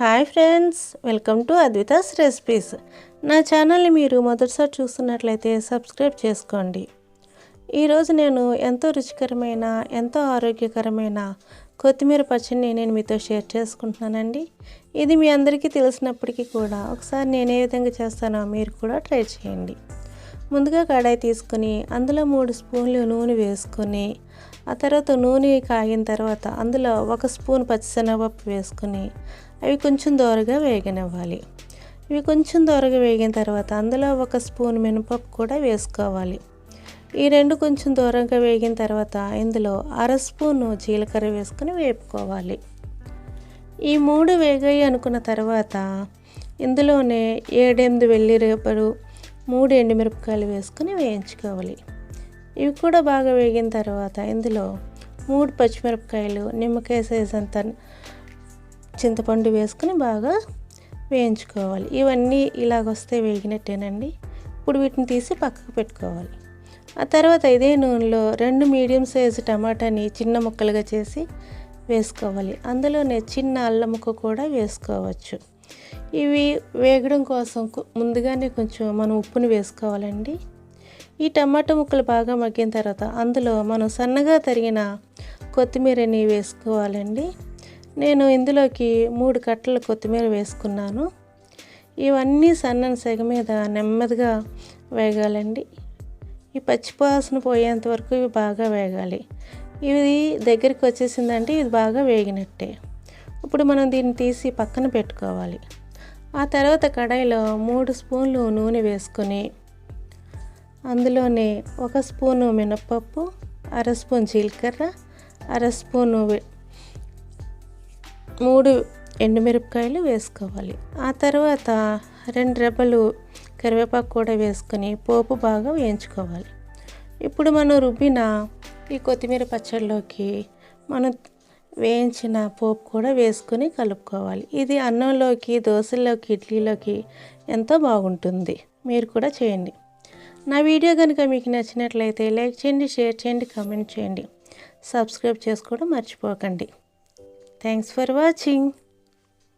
Hi friends welcome to Advitha's recipes. నా ఛానల్ని మీరు మొదటిసారి చూస్తున్నట్లయితే సబ్స్క్రైబ్ చేసుకోండి. ఈరోజు నేను ఎంతో రుచికరమైన ఎంతో ఆరోగ్యకరమైన కొత్తిమీర పచ్చడిని నేను మీతో షేర్ చేసుకుంటున్నానండి. ఇది మీ అందరికీ తెలిసినప్పటికీ కూడా ఒకసారి నేను ఏ విధంగా చేస్తానో మీరు కూడా ట్రై చేయండి. ముందుగా కడాయి తీసుకొని అందులో మూడు స్పూన్లు నూనె వేసుకొని ఆ తర్వాత నూనె కాగిన తర్వాత అందులో ఒక స్పూన్ పచ్చిశనగపప్పు వేసుకొని అవి కొంచెం దోరగా వేగనివ్వాలి. ఇవి కొంచెం దోరగా వేగిన తర్వాత అందులో ఒక స్పూన్ మినపప్పు కూడా వేసుకోవాలి. ఈ రెండు కొంచెం దూరంగా వేగిన తర్వాత ఇందులో అర స్పూను జీలకర్ర వేసుకొని వేపుకోవాలి. ఈ మూడు వేగాయి అనుకున్న తర్వాత ఇందులోనే ఏడెనిమిది వెల్లి రేపలు మూడు ఎండుమిరపకాయలు వేసుకొని వేయించుకోవాలి. ఇవి కూడా బాగా వేగిన తర్వాత ఇందులో మూడు పచ్చిమిరపకాయలు నిమ్మకాయ సైజ్ అంత చింతపండు వేసుకొని బాగా వేయించుకోవాలి. ఇవన్నీ ఇలాగొస్తే వేగినట్టేనండి. ఇప్పుడు వీటిని తీసి పక్కకు పెట్టుకోవాలి. ఆ తర్వాత ఇదే నూనెలో రెండు మీడియం సైజు టమాటాని చిన్న ముక్కలుగా చేసి వేసుకోవాలి. అందులోనే చిన్న అల్లం ముక్క కూడా వేసుకోవచ్చు. ఇవి వేగడం కోసం ముందుగానే కొంచెం మనం ఉప్పుని వేసుకోవాలండి. ఈ టమాటా ముక్కలు బాగా మగ్గిన తర్వాత అందులో మనం సన్నగా తరిగిన కొత్తిమీరని వేసుకోవాలండి. నేను ఇందులోకి మూడు కట్టల కొత్తిమీర వేసుకున్నాను. ఇవన్నీ సన్నని సెగ మీద నెమ్మదిగా వేగాలండి. ఈ పచ్చిపాసన పోయేంత వరకు ఇవి బాగా వేగాలి. ఇది దగ్గరికి వచ్చేసిందంటే ఇది బాగా వేగినట్టే. ఇప్పుడు మనం దీన్ని తీసి పక్కన పెట్టుకోవాలి. ఆ తర్వాత కడాయిలో మూడు స్పూన్లు నూనె వేసుకొని అందులోనే ఒక స్పూను మినప్పప్పు అర స్పూన్ జీలకర్ర అర స్పూను మూడు ఎండుమిరపకాయలు వేసుకోవాలి. ఆ తర్వాత రెండు రెబ్బలు కరివేపాకు కూడా వేసుకొని పోపు బాగా వేయించుకోవాలి. ఇప్పుడు మనం రుబ్బిన ఈ కొత్తిమీర పచ్చడిలోకి మనం వేయించిన పోపు కూడా వేసుకుని కలుపుకోవాలి. ఇది అన్నంలోకి దోశల్లోకి ఇడ్లీలోకి ఎంతో బాగుంటుంది. మీరు కూడా చేయండి. నా వీడియో కనుక మీకు నచ్చినట్లయితే లైక్ చేయండి షేర్ చేయండి కామెంట్ చేయండి. సబ్స్క్రైబ్ చేసుకోవడం మర్చిపోకండి. Thanks for watching.